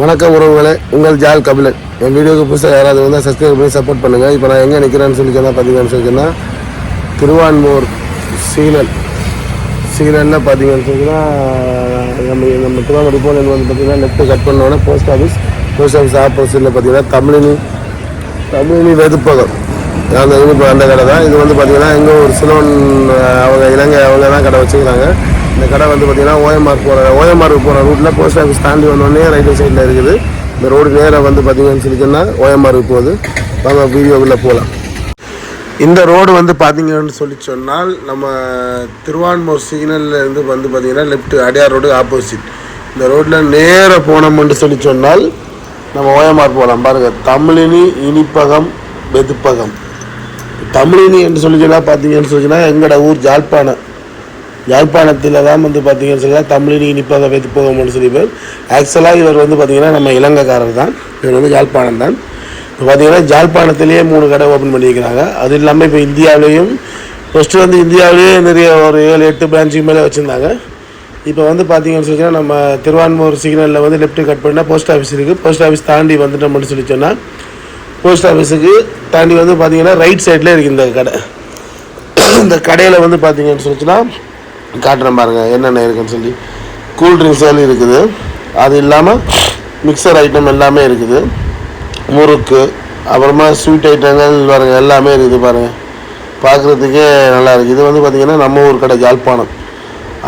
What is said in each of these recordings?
வணக்கம் உறவுகளே உங்கள் ஜால் கபிலன். என் வீடியோக்கு புதுசாக யாராவது வந்தால் சப்ஸ்கிரைப் பண்ணி சப்போர்ட் பண்ணுங்கள் இப்போ நான் எங்கே நிற்கிறேன்னு சொல்லி சொன்னால் பார்த்தீங்கன்னு சொல்லி திருவான்மூர் சீலன். சிக்னலில் பார்த்தீங்கன்னு சொன்னால் நம்ம நம்ம திருவான்மூர் போன வந்து பார்த்தீங்கன்னா லெஃப்ட்டு கட் பண்ணோன்னே போஸ்ட் ஆஃபீஸ் போஸ்ட் ஆஃபீஸ் ஆப்போசிட்டில் பார்த்தீங்கன்னா தமிழினி தமிழினி வெதுப்பகம். அந்த இது இப்போ அந்த கடை தான். இது வந்து பார்த்தீங்கன்னா எங்கள் ஒரு சிலோன் அவங்க இலங்கை அவங்க தான் கடை வச்சுக்கிறாங்க. இந்த கடை வந்து பார்த்தீங்கன்னா ஓஎம்ஆர் போகிற ஓஎம்ஆர் போகிற ரூட்டில் போஸ்ட் ஆஃபீஸ் தாண்டி வந்தோடனே ரைட் சைடில் இருக்குது. இந்த ரோடு நேராக வந்து பார்த்தீங்கன்னு சொல்லி சொன்னால் ஓஎம்ஆருக்கு போகுது. வாங்க வீடியோவில் போகலாம் இந்த ரோடு வந்து பார்த்தீங்கன்னு சொல்லி சொன்னால் நம்ம திருவான்மூர் சிக்னல்ல இருந்து வந்து பார்த்தீங்கன்னா லெஃப்ட் அடையார் ரோடு ஆப்போசிட் இந்த ரோட்டில் நேராக போனோம்னு சொல்லி சொன்னால் நம்ம ஓஎம்ஆர் போகலாம் பாருங்கள் தமிழினி இனிப்பகம் வெதுப்பகம். தமிழினி என்று சொல்லி சொன்னால் பார்த்தீங்கன்னு சொல்லி சொன்னால் எங்களோட ஊர் ஜாழ்ப்பாணம். யாழ்ப்பாணத்தில் தான் வந்து பார்த்தீங்கன்னு சொன்னால் தமிழினி இனிப்பாக வெதுப்பகம்னு சொல்லி பேர் ஆக்சுவலாக இவர் வந்து பார்த்தீங்கன்னா நம்ம இலங்கைக்காரர் தான். இவர் வந்து யாழ்ப்பாணம் தான். இப்போ பார்த்தீங்கன்னா ஜாழ்ப்பாணத்திலேயே மூணு கடை ஓப்பன் பண்ணியிருக்கிறாங்க. அது இல்லாமல் இப்போ இந்தியாவிலேயும் ஃபஸ்ட்டு வந்து இந்தியாவிலேயே நிறைய ஒரு ஏழு எட்டு பிரான்ச்சுக்கு மேலே வச்சுருந்தாங்க. இப்போ வந்து பார்த்தீங்கன்னு சொல்லி நம்ம திருவான்மூர் சிக்னலில் வந்து லெஃப்ட்டு கட் பண்ணால் போஸ்ட் ஆஃபீஸ் இருக்குது போஸ்ட் ஆஃபீஸ் தாண்டி வந்துட்டோம்னு சொல்லி சொன்னால் போஸ்ட் ஆஃபீஸுக்கு தாண்டி வந்து பார்த்தீங்கன்னா ரைட் சைடில் இருக்குது இந்த கடை. இந்த கடையில் வந்து பார்த்தீங்கன்னு சொல்லிச்சுன்னா காட்டுறேன் பாருங்கள் என்னென்ன இருக்குன்னு சொல்லி. கூல் இருக்குது. அது இல்லாமல் மிக்சர் ஐட்டம் எல்லாமே இருக்குது. முறுக்கு அப்புறமா ஸ்வீட் ஐட்டங்கள் பாருங்கள் எல்லாமே இருக்குது பாருங்கள் பார்க்குறதுக்கே நல்லா இருக்குது இது வந்து பார்த்திங்கன்னா நம்ம ஊர் கடை யாழ்ப்பாணம்.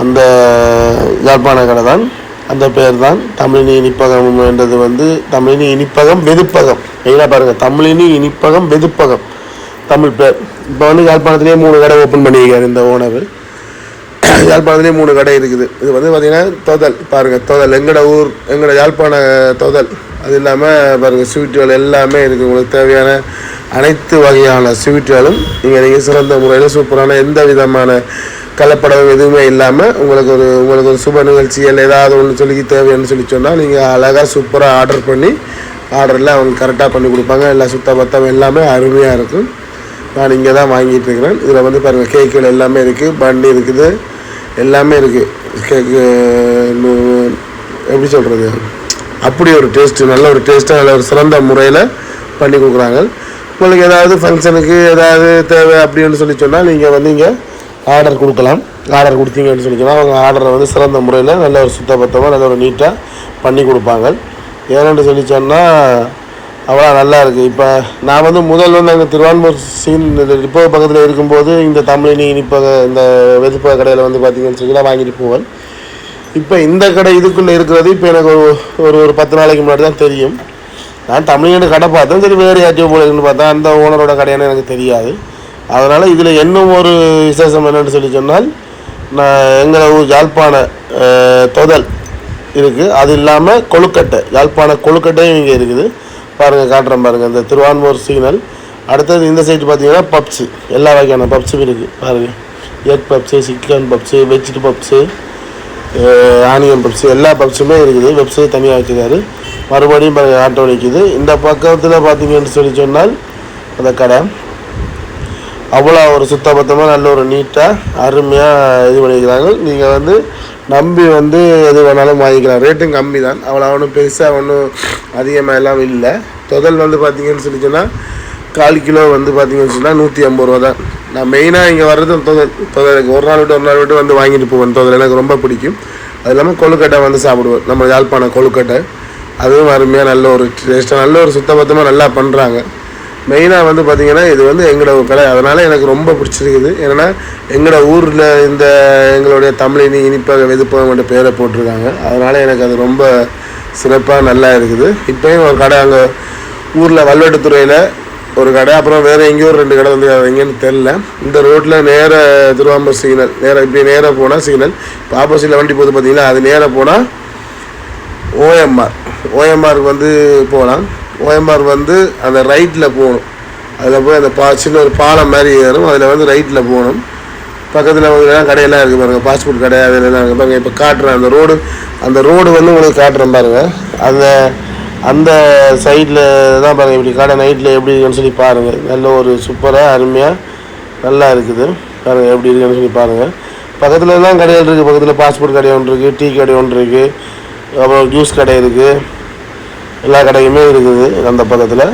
அந்த யாழ்ப்பாண கடை தான். அந்த பேர் தான். தமிழினி இனிப்பகம் என்றது வந்து தமிழினி இனிப்பகம் வெதுப்பகம். மெயினாக பாருங்கள் தமிழினி இனிப்பகம் வெதுப்பகம். தமிழ் பேர். இப்போ வந்து யாழ்ப்பாணத்துலேயே மூணு கடை ஓப்பன் பண்ணியிருக்காரு இந்த ஓனர் யாழ்ப்பாணத்துலேயே மூணு கடை இருக்குது. இது வந்து பார்த்திங்கன்னா தொதல். பாருங்கள் தொதல். எங்களோட ஊர் எங்களோட யாழ்ப்பாண தொதல். அது இல்லாமல் பாருங்கள் ஸ்வீட்டுகள் எல்லாமே இருக்குது உங்களுக்கு தேவையான அனைத்து வகையான ஸ்வீட்டுகளும் நீங்கள் நீங்கள் சிறந்த முறையில் சூப்பரான எந்த விதமான கலப்படம் எதுவுமே இல்லாமல் உங்களுக்கு ஒரு உங்களுக்கு ஒரு சுப நிகழ்ச்சிகள் ஏதாவது ஒன்று சொல்லி தேவைன்னு சொல்லி சொன்னால் நீங்கள் அழகாக சூப்பராக ஆர்டர் பண்ணி ஆர்டரில் அவங்க கரெக்டாக பண்ணி கொடுப்பாங்க. எல்லாம் சுத்த பத்தம் எல்லாமே அருமையாக இருக்கும். நான் இங்கே தான் வாங்கிட்டு இருக்கிறேன். இதில் வந்து பாருங்கள் கேக்குகள் எல்லாமே இருக்குது பண்டி இருக்குது. எல்லாமே இருக்குது கேக்கு எப்படி சொல்கிறது அப்படி ஒரு டேஸ்ட்டு நல்ல ஒரு டேஸ்ட்டாக நல்ல ஒரு சிறந்த முறையில் பண்ணி கொடுக்குறாங்க. உங்களுக்கு ஏதாவது ஃபங்க்ஷனுக்கு ஏதாவது தேவை அப்படின்னு சொல்லி சொன்னால் நீங்கள் வந்து இங்கே ஆர்டர் கொடுக்கலாம். ஆர்டர் கொடுத்தீங்கன்னு சொல்லி சொன்னால் அவங்க ஆர்டரை வந்து சிறந்த முறையில் நல்ல ஒரு சுத்தபத்தமாக நல்ல ஒரு நீட்டாக பண்ணி கொடுப்பாங்க. ஏன்னு சொல்லி சொன்னால் அவ்வளோ நல்லா இருக்குது இப்போ நான் வந்து முதல் வந்து அங்கே திருவான்மூர் சீன் இப்போ பக்கத்தில் இருக்கும்போது இந்த தமிழினி இனிப்பக இந்த வெதுப்பக கடையில் வந்து பார்த்திங்கன்னு சொல்லி வாங்கிட்டு போவேன். இப்போ இந்த கடை இதுக்குள்ளே இருக்கிறது இப்போ எனக்கு ஒரு ஒரு ஒரு பத்து நாளைக்கு முன்னாடி தான் தெரியும். நான் தமிழ்நாடு கடை பார்த்தேன். சரி வேறு யாச்சும் போல இருக்குன்னு பார்த்தேன். அந்த ஓனரோட கடையானு எனக்கு தெரியாது. அதனால் இதில் இன்னும் ஒரு விசேஷம் என்னென்னு சொல்லி சொன்னால் நான் எங்களை ஊர் யாழ்ப்பாண தொதல் இருக்குது அது இல்லாமல் கொழுக்கட்டை யாழ்ப்பாண கொழுக்கட்டையும் இங்கே இருக்குது. பாருங்கள் காட்டுறேன் பாருங்கள் இந்த திருவான்மூர் சிக்னல் அடுத்தது இந்த சைடு பார்த்தீங்கன்னா பப்ஸு எல்லா வகையான பப்ஸும் இருக்குது பாருங்கள் egg puffs chicken puffs veg puffs onion puffs எல்லா பப்ஸுமே இருக்குது. வெப்சைட் தனியாக வச்சுருக்காரு. மறுபடியும் பாருங்கள் ஆட்டோ நிற்கிது இந்த பக்கத்தில் பார்த்தீங்கன்னு சொல்லி சொன்னால் அந்த கடை. அவ்வளோ ஒரு சுத்தபத்தமாக நல்ல ஒரு நீட்டாக அருமையாக இது பண்ணிக்கிறாங்க நீங்கள் வந்து நம்பி வந்து எது வேணாலும் வாங்கிக்கலாம். ரேட்டும் கம்மி தான். அவ்வளோ ஒன்றும் பெருசாக ஒன்றும் அதிகமாக எல்லாம் இல்லை. தொதல் வந்து பார்த்தீங்கன்னு சொல்லி சொன்னால் கால் கிலோ வந்து பார்த்தீங்கன்னு சொன்னால் நூற்றி ஐம்பது ரூபா தான். நான் மெயினாக இங்கே வர்றது தொதல். எனக்கு ஒரு நாள் விட்டு ஒரு நாள் விட்டு வந்து வாங்கிட்டு போவேன். தொதல் எனக்கு ரொம்ப பிடிக்கும். அது இல்லாமல் கொழுக்கட்டை வந்து சாப்பிடுவேன். நம்ம யாழ்ப்பாணம் கொழுக்கட்டை. அதுவும் அருமையாக நல்ல ஒரு டேஸ்ட்டாக நல்ல ஒரு சுத்தபத்தமாக நல்லா பண்ணுறாங்க. மெயினாக வந்து பார்த்திங்கன்னா இது வந்து எங்களோட கடை அதனால் எனக்கு ரொம்ப பிடிச்சிருக்குது. ஏன்னா எங்களோட ஊரில் இந்த எங்களுடைய தமிழினி இனிப்பாக வெதுப்பகம் என்ற பேரை போட்டிருக்காங்க. அதனால் எனக்கு அது ரொம்ப சிறப்பாக நல்லா இருக்குது. இப்போயும் ஒரு கடை அங்கே ஊரில் வல்வெட்டுத்துறையில் ஒரு கடை. அப்புறம் வேறு எங்கேயோ ஒரு ரெண்டு கடை வந்து அது எங்கேன்னு தெரில இந்த ரோட்டில் நேர திருவாம்பூர் சிக்னல் நேராக இப்படி நேராக போனால் சிக்னல். இப்போ ஆப்போசிட்டில் வண்டி போகுது பார்த்திங்கன்னா அது நேராக போனால் ஓஎம்ஆர் ஓஎம்ஆருக்கு வந்து போகலாம். ஓஎம்ஆர் வந்து அந்த ரைட்டில் போகணும். அதில் போய் அந்த பா சின்ன ஒரு பாலம் மாதிரி ஏறும். அதில் வந்து ரைட்டில் போகணும். பக்கத்தில் வந்து கடையெல்லாம் இருக்குது பாருங்கள் பாஸ்போர்ட் கடை அதெல்லாம் இருக்குது பாருங்கள் இப்போ காட்டுறேன் அந்த ரோடு அந்த ரோடு வந்து உங்களுக்கு காட்டுறேன் பாருங்கள் அந்த அந்த சைடில் தான் பாருங்கள் இப்படி கடை நைட்டில் எப்படி இருக்குன்னு சொல்லி பாருங்கள் நல்ல ஒரு சூப்பராக அருமையாக நல்லா இருக்குது. பாருங்கள் எப்படி இருக்குன்னு சொல்லி பாருங்கள் பக்கத்தில் தான் கடைகள் இருக்குது பக்கத்தில் பாஸ்போர்ட் கடை ஒன்று இருக்குது டீ கடை ஒன்று இருக்குது அப்புறம் ஜூஸ் கடை இருக்குது எல்லா கடையுமே இருக்குது அந்த பக்கத்தில்.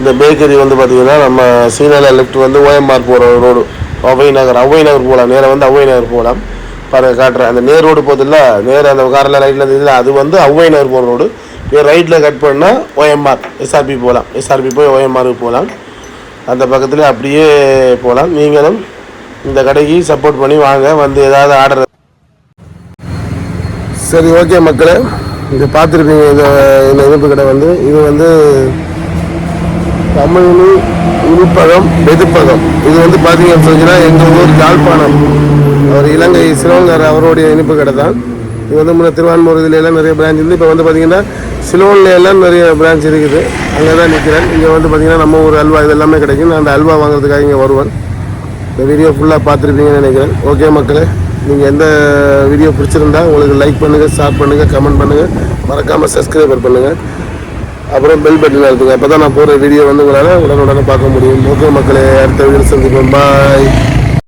இந்த பேக்கரி வந்து பார்த்திங்கன்னா நம்ம சீனால லெஃப்ட் வந்து ஓஎம்ஆர் போகிற ரோடு அவை நகர் அவை நகர் போகலாம் நேராக வந்து அவை நகர் போகலாம் பாருங்கள் காட்டுறேன். அந்த நேர் ரோடு போதில்ல நேராக அந்த காரில் ரைட்டில் இருந்ததில்ல அது வந்து அவ்வை நகர் போகிற ரோடு இப்போ ரைட்டில் கட் பண்ணால் ஓஎம்ஆர் எஸ்ஆர்பி போகலாம் எஸ்ஆர்பி போய் ஓஎம்ஆருக்கு போகலாம் அந்த பக்கத்தில் அப்படியே போகலாம் நீங்களும் இந்த கடைக்கு சப்போர்ட் பண்ணி வாங்க. வந்து ஏதாவது ஆர்டர் சரி ஓகே மக்களே. இங்கே பார்த்துருப்பீங்க இந்த இந்த இனிப்பு கடை வந்து. இது வந்து தமிழ் உருப்பகம் வெதுப்பகம். இது வந்து பார்த்தீங்கன்னு அப்படின்னா எங்கள் ஊர் யாழ்ப்பாணம். அவர் இலங்கை சிலோங்கர் அவருடைய இனிப்பு கடை தான். இது வந்து முன்னே திருவான்மூர் இதில் எல்லாம் நிறைய பிரான்ச் இருந்து இப்போ வந்து பார்த்தீங்கன்னா சிலோன்ல எல்லாம் நிறைய பிரான்ச் இருக்குது. அங்கே தான் நிற்கிறேன் இங்கே வந்து பார்த்தீங்கன்னா நம்ம ஊர் அல்வா இது எல்லாமே கிடைக்கும். நான் அந்த அல்வா வாங்குறதுக்காக இங்கே வருவேன். இந்த வீடியோ ஃபுல்லாக பார்த்துருப்பீங்கன்னு நினைக்கிறேன். ஓகே மக்களே. நீங்கள் எந்த வீடியோ பிடிச்சிருந்தா உங்களுக்கு லைக் பண்ணுங்கள் ஷேர் பண்ணுங்கள் கமெண்ட் பண்ணுங்கள் மறக்காமல் சப்ஸ்கிரைபர் பண்ணுங்கள் அப்புறம் பெல் பட்டன் அழுத்துங்க. அப்போ தான் நான் போகிற வீடியோ வந்து உங்களால் உடனுடனே பார்க்க முடியும். ஓகே மக்களே அடுத்த வீடியோ சந்திப்போம். பாய்